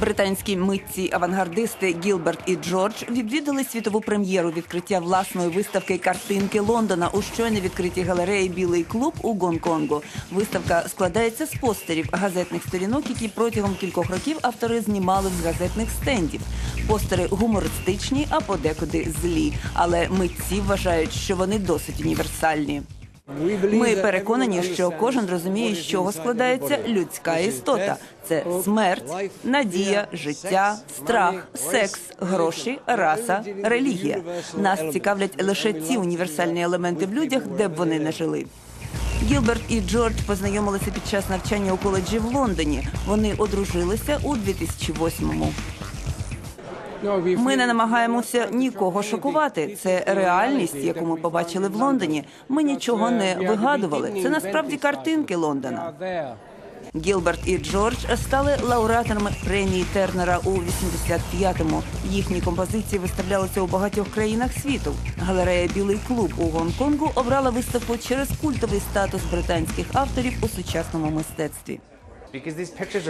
Британські митці-авангардисти Гілберт і Джордж відвідали світову прем'єру відкриття власної виставки картинки Лондона у щойно відкритій галереї Білий клуб у Гонконгу. Виставка складається з постерів газетних сторінок, які протягом кількох років автори знімали з газетних стендів. Постери гумористичні, а подекуди злі. Але митці вважають, що вони досить універсальні. Ми переконані, що кожен розуміє, з чого складається людська істота: це смерть, надія, життя, страх, секс, гроші, раса, релігія. Нас цікавлять лише ці універсальні елементи в людях, де б вони не жили. Гілберт і Джордж познайомилися під час навчання у коледжі в Лондоні. Вони одружилися у 2008-му. Ми не намагаємося нікого шокувати. Це реальність, яку ми побачили в Лондоні. Ми нічого не вигадували. Це насправді картинки Лондона. Гілберт і Джордж стали лауреатами премії Тернера у 85-му. Їхні композиції виставлялися у багатьох країнах світу. Галерея Білий клуб у Гонконгу обрала виставку через культовий статус британських авторів у сучасному мистецтві.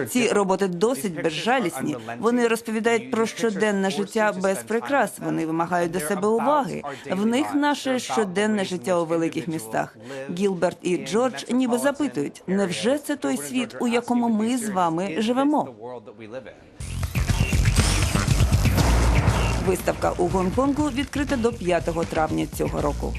Ці роботи досить безжалісні. Вони розповідають про щоденне життя без прикрас. Вони вимагають до себе уваги. В них наше щоденне життя у великих містах. Гілберт і Джордж ніби запитують: невже це той світ, у якому ми з вами живемо? Виставка у Гонконгу відкрита до 5 травня цього року.